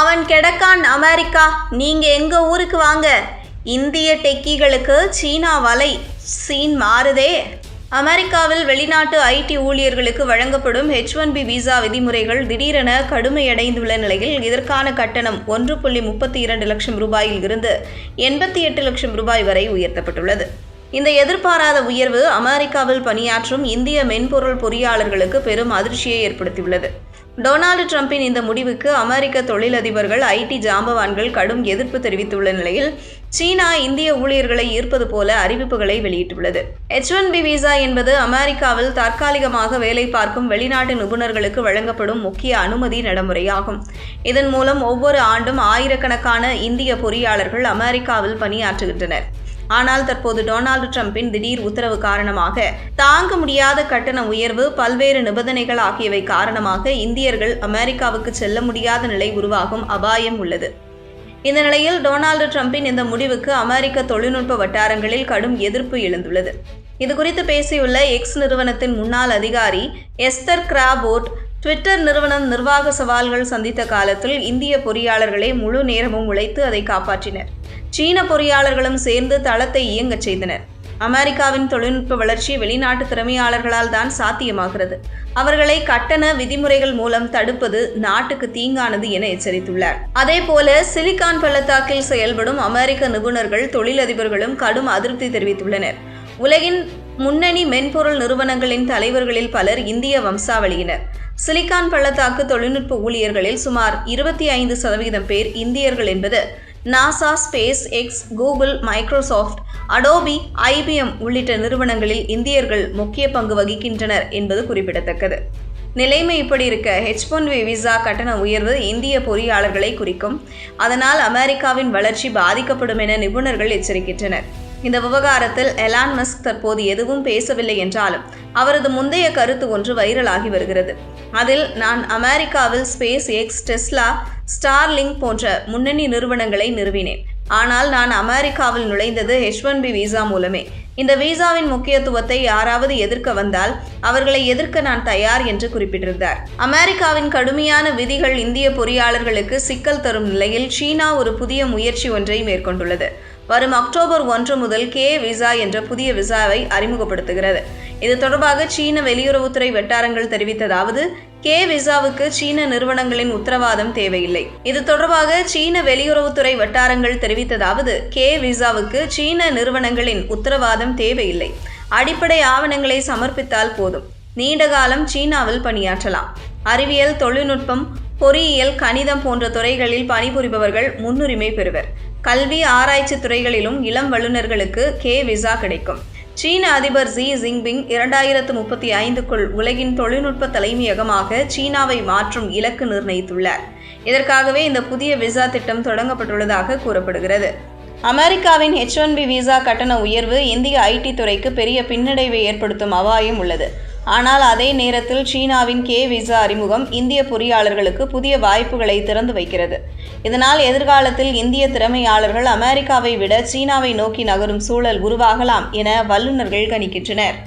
அவன் கிடக்கான் அமெரிக்கா. நீங்க எங்க ஊருக்கு வாங்க? இந்திய டெக்கிகளுக்கு சீனா வலை. சீன் மாறுதே. அமெரிக்காவில் வெளிநாட்டு ஐடி ஊழியர்களுக்கு வழங்கப்படும் ஹெச் ஒன் பி விசா விதிமுறைகள் திடீரென கடுமையடைந்துள்ள நிலையில் இதற்கான கட்டணம் ஒன்று புள்ளி முப்பத்தி இரண்டு லட்சம் ரூபாயில் இருந்து எண்பத்தி எட்டு லட்சம் ரூபாய் வரை உயர்த்தப்பட்டுள்ளது. இந்த எதிர்பாராத உயர்வு அமெரிக்காவில் பணியாற்றும் இந்திய மென்பொருள் பொறியாளர்களுக்கு பெரும் அதிர்ச்சியை ஏற்படுத்தியுள்ளது. டொனால்டு டிரம்பின் இந்த முடிவுக்கு அமெரிக்க தொழிலதிபர்கள் ஐடி ஜாம்பவான்கள் கடும் எதிர்ப்பு தெரிவித்துள்ள நிலையில் சீனா இந்திய ஊழியர்களை ஈர்ப்பது போல அறிவிப்புகளை வெளியிட்டுள்ளது. எச் ஒன் பி விசா என்பது அமெரிக்காவில் தற்காலிகமாக வேலை பார்க்கும் வெளிநாட்டு நிபுணர்களுக்கு வழங்கப்படும் முக்கிய அனுமதி நடைமுறையாகும். இதன் மூலம் ஒவ்வொரு ஆண்டும் ஆயிரக்கணக்கான இந்திய பொறியாளர்கள் அமெரிக்காவில் பணியாற்றுகின்றனர். ஆனால் தற்போது டொனால்டு டிரம்பின் திடீர் உத்தரவு காரணமாக தாங்க முடியாத கட்டண உயர்வு பல்வேறு நிபந்தனைகள் ஆகியவை காரணமாக இந்தியர்கள் அமெரிக்காவுக்கு செல்ல முடியாத நிலை உருவாகும் அபாயம் உள்ளது. இந்த நிலையில் டொனால்டு டிரம்பின் இந்த முடிவுக்கு அமெரிக்க தொழில்நுட்ப வட்டாரங்களில் கடும் எதிர்ப்பு எழுந்துள்ளது. இதுகுறித்து பேசியுள்ள எக்ஸ் நிறுவனத்தின் முன்னாள் அதிகாரி எஸ்தர் கிராபோர்ட் ட்விட்டர் நிறுவனம் நிர்வாக சவால்கள் சந்தித்த காலத்தில் இந்திய பொறியாளர்களே முழு நேரமும் உழைத்து அதை காப்பாற்றினர். சீன பொறியாளர்களும் சேர்ந்து தளத்தை இயங்கச் செய்தனர். அமெரிக்காவின் தொழில்நுட்ப வளர்ச்சி வெளிநாட்டு திறமையாளர்களால் தான் சாத்தியமாகிறது. அவர்களை கட்டண விதிமுறைகள் மூலம் தடுப்பது நாட்டுக்கு தீங்கானது என எச்சரித்துள்ளார். அதேபோல சிலிகான் பள்ளத்தாக்கில் செயல்படும் அமெரிக்க நிபுணர்கள் தொழிலதிபர்களும் கடும் அதிருப்தி தெரிவித்துள்ளனர். உலகின் முன்னணி மென்பொருள் நிறுவனங்களின் தலைவர்களில் பலர் இந்திய வம்சாவளியினர். சிலிகான் பள்ளத்தாக்கு தொழில்நுட்ப ஊழியர்களில் சுமார் இருபத்தி ஐந்து சதவீதம் பேர் இந்தியர்கள் என்பது NASA space X Google Microsoft Adobe IBM உள்ளிட்ட நிறுவனங்களில் இந்தியர்கள் முக்கிய பங்கு வகிக்கின்றனர் என்பது குறிப்பிடத்தக்கது. நிலைமை இப்படி இருக்க ஹெச் ஒன் வி விசா கட்டண உயர்வு இந்திய பொறியாளர்களை குறிக்கும். அதனால் அமெரிக்காவின் வளர்ச்சி பாதிக்கப்படும் என நிபுணர்கள் எச்சரிக்கின்றனர். இந்த விவகாரத்தில் எலான் மஸ்க் தற்போது எதுவும் பேசவில்லை என்றாலும் அவரது முந்தைய கருத்து ஒன்று வைரலாகி வருகிறது. அதில் நான் அமெரிக்காவில் ஸ்பேஸ் எக்ஸ் டெஸ்லா ஸ்டார்லிங்க் போன்ற முன்னணி நிறுவனங்களை நிறுவினேன். ஆனால் நான் அமெரிக்காவில் நுழைந்தது ஹெச் ஒன் பி விசா மூலமே. இந்த விசாவின் முக்கியத்துவத்தை யாராவது எதிர்க்க வந்தால் அவர்களை எதிர்க்க நான் தயார் என்று குறிப்பிட்டிருந்தார். அமெரிக்காவின் கடுமையான விதிகள் இந்திய பொறியாளர்களுக்கு சிக்கல் தரும் நிலையில் சீனா ஒரு புதிய முயற்சி ஒன்றை மேற்கொண்டுள்ளது. வரும் அக்டோபர் ஒன்று முதல் கே விசா என்ற புதிய விசாவை அறிமுகப்படுத்துகிறது. இது தொடர்பாக சீன வெளியுறவுத்துறை வட்டாரங்கள் தெரிவித்ததாவது கே விசாவுக்கு சீன நிறுவனங்களின் உத்தரவாதம் தேவையில்லை. இது தொடர்பாக சீன வெளியுறவுத்துறை வட்டாரங்கள் தெரிவித்ததாவது கே விசாவுக்கு சீன நிறுவனங்களின் உத்தரவாதம் தேவையில்லை. அடிப்படை ஆவணங்களை சமர்ப்பித்தால் போதும். நீண்ட காலம் சீனாவில் பணியாற்றலாம். அறிவியல் தொழில்நுட்பம் பொறியியல் கணிதம் போன்ற துறைகளில் பணிபுரிபவர்கள் முன்னுரிமை பெறுவர். கல்வி ஆராய்ச்சி துறைகளிலும் இளம் வல்லுநர்களுக்கு கே விசா கிடைக்கும். சீன அதிபர் ஜி ஜிங்பிங் இரண்டாயிரத்து முப்பத்தி ஐந்துக்குள் உலகின் தொழில்நுட்ப தலைமையகமாக சீனாவை மாற்றும் இலக்கு நிர்ணயித்துள்ளார். இதற்காகவே இந்த புதிய விசா திட்டம் தொடங்கப்பட்டுள்ளதாக கூறப்படுகிறது. அமெரிக்காவின் ஹெச் ஒன் பி விசா கட்டண உயர்வு இந்திய ஐடி துறைக்கு பெரிய பின்னடைவை ஏற்படுத்தும் அபாயம் உள்ளது. ஆனால் அதே நேரத்தில் சீனாவின் கே விசா அறிமுகம் இந்திய பொறியாளர்களுக்கு புதிய வாய்ப்புகளை திறந்து வைக்கிறது. இதனால் எதிர்காலத்தில் இந்திய திறமையாளர்கள் அமெரிக்காவை விட சீனாவை நோக்கி நகரும் சூழல் உருவாகலாம் என வல்லுநர்கள் கணிக்கின்றனர்.